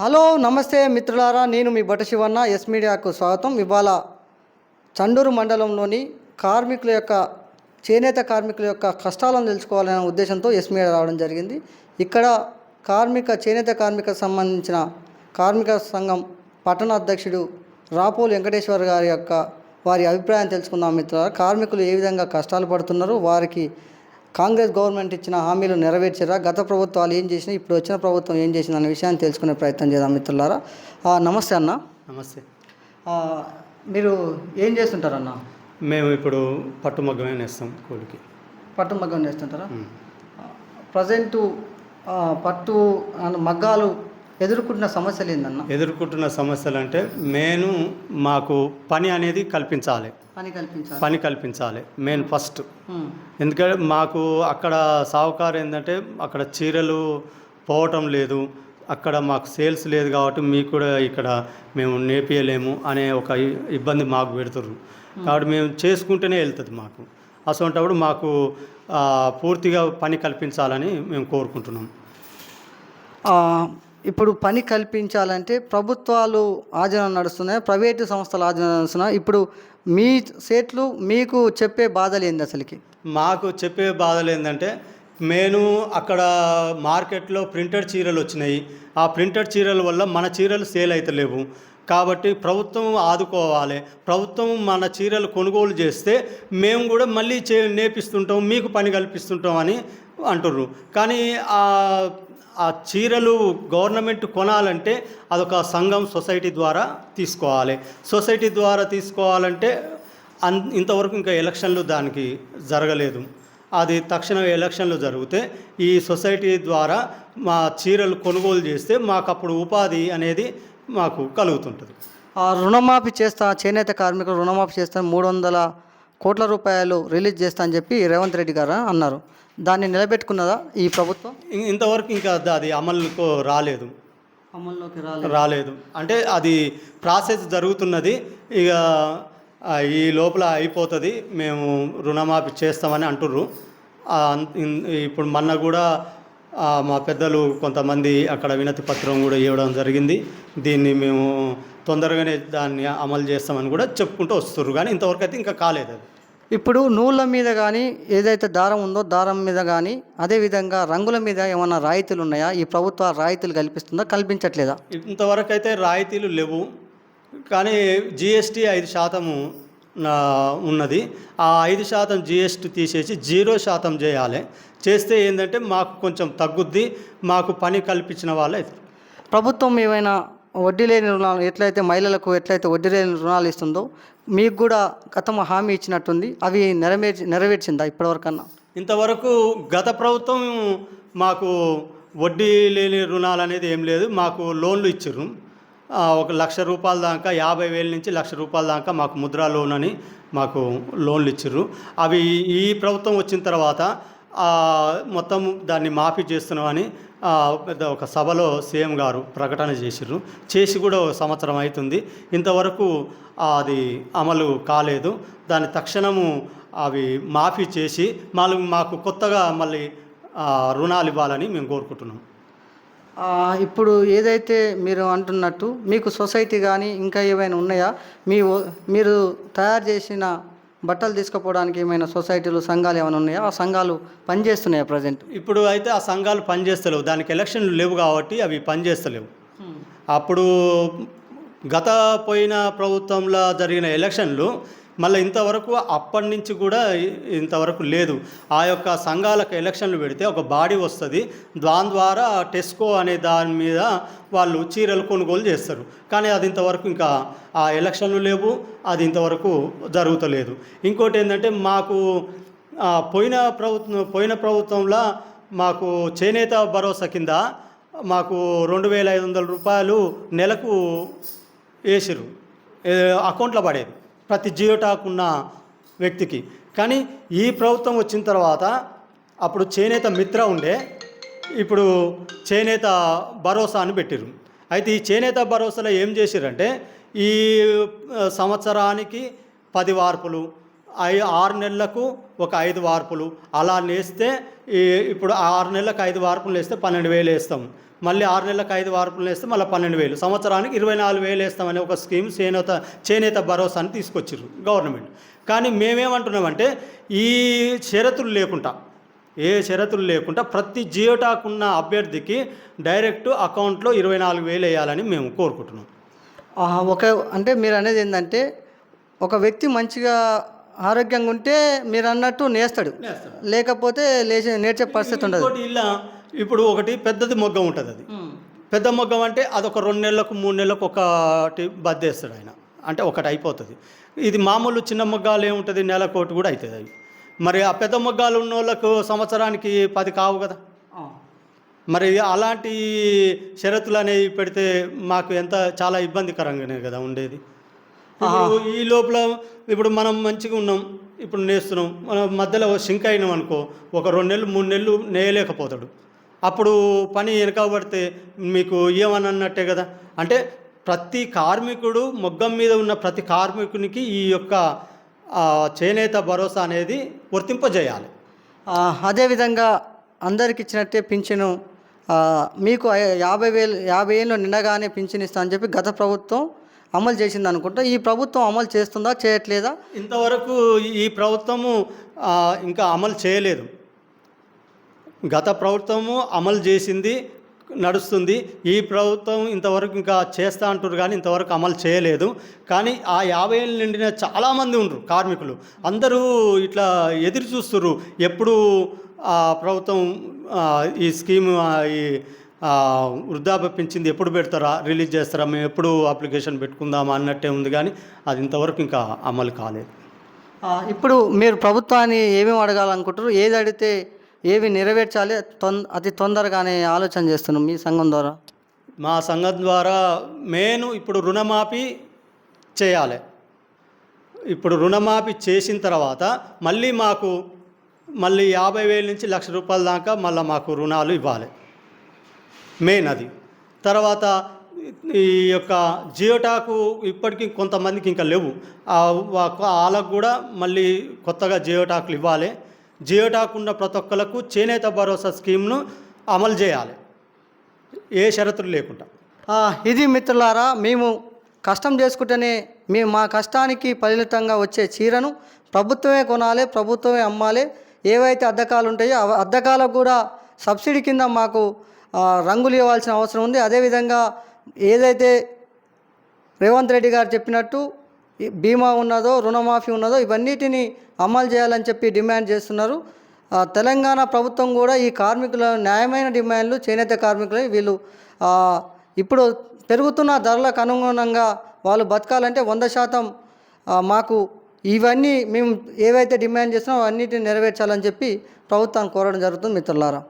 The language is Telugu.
హలో నమస్తే మిత్రులారా నేను మీ బట శివన్న ఎస్ మీడియాకు స్వాగతం. ఇవాళ చండూరు మండలంలోని కార్మికుల యొక్క చేనేత కార్మికుల యొక్క కష్టాలను తెలుసుకోవాలనే ఉద్దేశంతో ఎస్ మీడియా రావడం జరిగింది. ఇక్కడ కార్మిక చేనేత కార్మిక సంబంధించిన కార్మిక సంఘం పట్టణ అధ్యక్షుడు రాపోలు వెంకటేశ్వర్ గారి యొక్క వారి అభిప్రాయం తెలుసుకుందాం మిత్రులారా. కార్మికులు ఏ విధంగా కష్టాలు పడుతున్నారు? వారికి కాంగ్రెస్ గవర్నమెంట్ ఇచ్చిన హామీలు నెరవేర్చారా? గత ప్రభుత్వాలు ఏం చేసినాయి? ఇప్పుడు వచ్చిన ప్రభుత్వం ఏం చేసింది అనే విషయాన్ని తెలుసుకునే ప్రయత్నం చేద్దాం మిత్రులారా. నమస్తే అన్న. నమస్తే. మీరు ఏం చేస్తుంటారన్న? మేము ఇప్పుడు పట్టుమగ్గమే నేస్తాం కూలికి పట్టు మగ్గం చేస్తుంటారా ప్రజెంటు పట్టు మగ్గాలు ఎదుర్కొంటున్న సమస్యలు ఏందన్న? ఎదుర్కొంటున్న సమస్యలు అంటే మెయిన్ మాకు పని అనేది కల్పించాలి. పని కల్పించాలి. పని కల్పించాలి మెయిన్ ఫస్ట్. ఎందుకంటే మాకు అక్కడ సావుకారు ఏంటంటే అక్కడ చీరలు పోవటం లేదు అక్కడ మాకు సేల్స్ లేదు కాబట్టి మీకు కూడా ఇక్కడ మేము నేపియలేము అనే ఒక ఇబ్బంది మాకు పెడుతుర్రు. కాబట్టి మేము చేసుకుంటేనే వెళ్తుంది మాకు. అసలు మాకు పూర్తిగా పని కల్పించాలని మేము కోరుకుంటున్నాం. ఇప్పుడు పని కల్పించాలంటే ప్రభుత్వాలు ఆధీనం నడుస్తున్నాయి? ప్రైవేటు సంస్థలు ఆధీనం నడుస్తున్నాయి? ఇప్పుడు మీ సేట్లు మీకు చెప్పే బాధలు ఏంది అసలుకి? మాకు చెప్పే బాధలు ఏంటంటే మేము అక్కడ మార్కెట్లో ప్రింటెడ్ చీరలు వచ్చినాయి. ఆ ప్రింటెడ్ చీరల వల్ల మన చీరలు సేల్ అవుతలేవు కాబట్టి ప్రభుత్వం ఆదుకోవాలి. ప్రభుత్వం మన చీరలు కొనుగోలు చేస్తే మేము కూడా మళ్ళీ చే నేపిస్తుంటాం మీకు పని కల్పిస్తుంటాం అని అంటుర్రు. కానీ ఆ చీరలు గవర్నమెంట్ కొనాలంటే అదొక సంఘం సొసైటీ ద్వారా తీసుకోవాలి. సొసైటీ ద్వారా తీసుకోవాలంటే అన్ ఇంతవరకు ఇంకా ఎలక్షన్లు దానికి జరగలేదు. అది తక్షణ ఎలక్షన్లు జరిగితే ఈ సొసైటీ ద్వారా మా చీరలు కొనుగోలు చేస్తే మాకు అప్పుడు ఉపాధి అనేది మాకు కలుగుతుంటుంది. ఆ రుణమాఫీ చేస్తా చేనేత కార్మికులు రుణమాఫీ చేస్తా మూడు వందల కోట్ల రూపాయలు రిలీజ్ చేస్తా అని చెప్పి రేవంత్ రెడ్డి గారు అన్నారు. దాన్ని నిలబెట్టుకున్నదా ఈ ప్రభుత్వం? ఇంతవరకు ఇంకా అది అమలుకు రాలేదు. అమల్లోకి రాలేదు. రాలేదు. అంటే అది ప్రాసెస్ జరుగుతున్నది. ఇక ఈ లోపల అయిపోతుంది. మేము రుణమాఫీ చేస్తామని అంటుర్రు. ఇప్పుడు మొన్న కూడా మా పెద్దలు కొంతమంది అక్కడ వినతి పత్రం కూడా ఇవ్వడం జరిగింది. దీన్ని మేము తొందరగానే దాన్ని అమలు చేస్తామని కూడా చెప్పుకుంటూ వస్తుర్రు. కానీ ఇంతవరకు అయితే ఇంకా కాలేదు అది. ఇప్పుడు నూళ్ళ మీద కానీ ఏదైతే దారం ఉందో దారం మీద కానీ అదేవిధంగా రంగుల మీద ఏమైనా రాయితీలు ఉన్నాయా? ఈ ప్రభుత్వ రాయితీలు కల్పిస్తుందా? కల్పించట్లేదా? ఇంతవరకు అయితే రాయితీలు లేవు. కానీ జిఎస్టీ ఐదు శాతము ఉన్నది. ఆ ఐదు శాతం జిఎస్టీ తీసేసి జీరో శాతం చేయాలి. చేస్తే ఏంటంటే మాకు కొంచెం తగ్గుద్ది. మాకు పని కల్పించిన వాళ్ళే. ప్రభుత్వం ఏమైనా వడ్డీ లేని రుణాలు ఎట్లయితే మహిళలకు ఎట్లయితే వడ్డీ లేని రుణాలు ఇస్తుందో మీకు కూడా గతం హామీ ఇచ్చినట్టుంది. అవి నెరవేర్చి నెరవేర్చిందా ఇప్పటివరకన్నా? ఇంతవరకు గత ప్రభుత్వం మాకు వడ్డీ లేని రుణాలు అనేది ఏం లేదు. మాకు లోన్లు ఇచ్చారు ఒక లక్ష రూపాయల దాకా యాభై వేల నుంచి లక్ష రూపాయల దాకా మాకు ముద్రా లోన్ అని మాకు లోన్లు ఇచ్చారు అవి ఈ ప్రభుత్వం వచ్చిన తర్వాత మొత్తం దాన్ని మాఫీ చేస్తున్నామని పెద్ద ఒక సభలో సీఎం గారు ప్రకటన చేసిర్రు. చేసి కూడా ఒక సంవత్సరం అవుతుంది ఇంతవరకు అది అమలు కాలేదు. దాని తక్షణము అవి మాఫీ చేసి మళ్ళీ మాకు కొత్తగా మళ్ళీ రుణాలు ఇవ్వాలని మేము కోరుకుంటున్నాం. ఇప్పుడు ఏదైతే మీరు అంటున్నట్టు మీకు సొసైటీ కానీ ఇంకా ఏమైనా ఉన్నాయా? మీ మీరు తయారు చేసిన బట్టలు తీసుకుపోవడానికి ఏమైనా సొసైటీలు సంఘాలు ఏమైనా ఉన్నాయా? ఆ సంఘాలు పనిచేస్తున్నాయా ప్రజెంట్? ఇప్పుడు అయితే ఆ సంఘాలు పనిచేస్తలేవు. దానికి ఎలక్షన్లు లేవు కాబట్టి అవి పనిచేస్తలేవు. అప్పుడు గత పోయిన ప్రభుత్వంలో జరిగిన ఎలక్షన్లు మళ్ళీ ఇంతవరకు అప్పటి నుంచి కూడా ఇంతవరకు లేదు. ఆ యొక్క సంఘాలకు ఎలక్షన్లు పెడితే ఒక బాడీ వస్తుంది. దాని ద్వారా టెస్కో అనే దాని మీద వాళ్ళు చీరలు కొనుగోలు చేస్తారు. కానీ అది ఇంతవరకు ఇంకా ఆ ఎలక్షన్లు లేవు. అది ఇంతవరకు జరుగుతలేదు. ఇంకోటి ఏంటంటే మాకు పోయిన ప్రభుత్వం పోయిన ప్రభుత్వంలో మాకు చేనేత భరోసా కింద మాకు రెండు వేల ఐదు వందల రూపాయలు నెలకు వేసిరు అకౌంట్లో పడేది. ప్రతి జియోటాక్ ఉన్న వ్యక్తికి. కానీ ఈ ప్రభుత్వం వచ్చిన తర్వాత అప్పుడు చేనేత మిత్ర ఉండే ఇప్పుడు చేనేత భరోసా అని పెట్టిరు అయితే ఈ చేనేత భరోసాలో ఏం చేసిరంటే ఈ సంవత్సరానికి పది వార్పులు ఐ ఆరు నెలలకు ఒక ఐదు వార్పులు. అలా నేస్తే ఇప్పుడు ఆరు నెలలకు ఐదు వార్పులు వేస్తే పన్నెండు వేలు వేస్తాం. మళ్ళీ ఆరు నెలలకు ఐదు వార్పులు వేస్తే మళ్ళీ పన్నెండు వేలు. సంవత్సరానికి ఇరవై నాలుగు వేలు వేస్తామనే ఒక స్కీమ్ చేనేత చేనేత భరోసాని తీసుకొచ్చారు గవర్నమెంట్. కానీ మేమేమంటున్నామంటే ఈ షరతులు లేకుండా ఏ షరతులు లేకుండా ప్రతి జియోటాక్ ఉన్న అభ్యర్థికి డైరెక్ట్ అకౌంట్లో ఇరవై నాలుగు వేలు వేయాలని మేము కోరుకుంటున్నాం. ఒక అంటే మీరు అనేది ఏంటంటే ఒక వ్యక్తి మంచిగా ఆరోగ్యంగా ఉంటే మీరు అన్నట్టు నేస్తాడు. లేకపోతే లేచి నేర్చే పరిస్థితి ఉండదు. ఇలా ఇప్పుడు ఒకటి పెద్దది మొగ్గం ఉంటుంది అది. పెద్ద మొగ్గం అంటే అదొక రెండు నెలలకు మూడు నెలలకు ఒకటి బద్దేస్తాడు ఆయన. అంటే ఒకటి అయిపోతుంది. ఇది మామూలు చిన్న మొగ్గాలు ఏముంటుంది? నెలకోటి కూడా అవుతుంది అవి మరి ఆ పెద్ద మొగ్గాలు ఉన్న వాళ్ళకు సంవత్సరానికి పది కావు కదా. మరి అలాంటి షరతులు అనేవి పెడితే మాకు ఎంత చాలా ఇబ్బందికరంగానే కదా ఉండేది. ఈ లోపల ఇప్పుడు మనం మంచిగా ఉన్నాం ఇప్పుడు నేస్తున్నాం మనం మధ్యలో సింక్ అయినాం అనుకో ఒక రెండు నెలలు మూడు నెలలు నేయలేకపోతాడు. అప్పుడు పని వెనక పడితే మీకు ఏమన్నట్టే కదా? అంటే ప్రతి కార్మికుడు మొగ్గం మీద ఉన్న ప్రతి కార్మికునికి ఈ యొక్క చేనేత భరోసా అనేది వర్తింపజేయాలి. అదేవిధంగా అందరికి ఇచ్చినట్టే పింఛను మీకు యాభై వేలు యాభై ఏళ్ళు నిండగానే పింఛన్ ఇస్తా అని చెప్పి గత ప్రభుత్వం అమలు చేసింది అనుకుంటా. ఈ ప్రభుత్వం అమలు చేస్తుందా చేయట్లేదా? ఇంతవరకు ఈ ప్రభుత్వము ఇంకా అమలు చేయలేదు. గత ప్రభుత్వము అమలు చేసింది నడుస్తుంది. ఈ ప్రభుత్వం ఇంతవరకు ఇంకా చేస్తా అంటారు కానీ ఇంతవరకు అమలు చేయలేదు. కానీ ఆ యాభై ఏళ్ళు నిండిన చాలామంది ఉండరు కార్మికులు. అందరూ ఇట్లా ఎదురు చూస్తున్నారు ఎప్పుడు ఆ ప్రభుత్వం ఈ స్కీమ్ ఈ వృద్ధాప్య పెంచింది ఎప్పుడు పెడతారా రిలీజ్ చేస్తారా మేము ఎప్పుడు అప్లికేషన్ పెట్టుకుందామా అన్నట్టే ఉంది కానీ అది ఇంతవరకు ఇంకా అమలు కాలేదు. ఇప్పుడు మీరు ప్రభుత్వాన్ని ఏమేమి అడగాలనుకుంటారు ఏది అడిగితే ఏవి నెరవేర్చాలి? తొంద అతి తొందరగానే ఆలోచన చేస్తున్నాం మీ సంఘం ద్వారా. మా సంఘం ద్వారా మెయిన్ ఇప్పుడు రుణమాఫీ చేయాలి. ఇప్పుడు రుణమాఫీ చేసిన తర్వాత మళ్ళీ మాకు మళ్ళీ యాభై వేల నుంచి లక్ష రూపాయల దాకా మళ్ళీ మాకు రుణాలు ఇవ్వాలి. మెయిన్ అది. తర్వాత ఈ యొక్క జియోటాకు ఇప్పటికీ కొంతమందికి ఇంకా లేవు. వాళ్ళకు కూడా మళ్ళీ కొత్తగా జియోటాకులు ఇవ్వాలి. జియోటాకు ఉన్న ప్రతి ఒక్కరికి చేనేత భరోసా స్కీమ్ను అమలు చేయాలి. ఏ షరతులు లేకుండా. ఇది మిత్రులారా మేము కష్టం చేసుకుంటేనే మేము మా కష్టానికి ఫలితంగా వచ్చే చీరను ప్రభుత్వమే కొనాలి ప్రభుత్వమే అమ్మాలి. ఏవైతే అద్దకాలు ఉంటాయో ఆ అద్దకాలకు కూడా సబ్సిడీ కింద మాకు రంగులు ఇవ్వాల్సిన అవసరం ఉంది. అదేవిధంగా ఏదైతే రేవంత్ రెడ్డి గారు చెప్పినట్టు బీమా ఉన్నదో రుణమాఫీ ఉన్నదో ఇవన్నిటిని అమలు చేయాలని చెప్పి డిమాండ్ చేస్తున్నారు. తెలంగాణ ప్రభుత్వం కూడా ఈ కార్మికుల న్యాయమైన డిమాండ్లు చేనేత కార్మికులు వీళ్ళు ఇప్పుడు పెరుగుతున్న ధరలకు అనుగుణంగా వాళ్ళు బతకాలంటే వంద శాతం మాకు ఇవన్నీ మేము ఏవైతే డిమాండ్ చేస్తున్నామో అన్నిటిని నెరవేర్చాలని చెప్పి ప్రభుత్వాన్ని కోరడం జరుగుతుంది మిత్రులారా.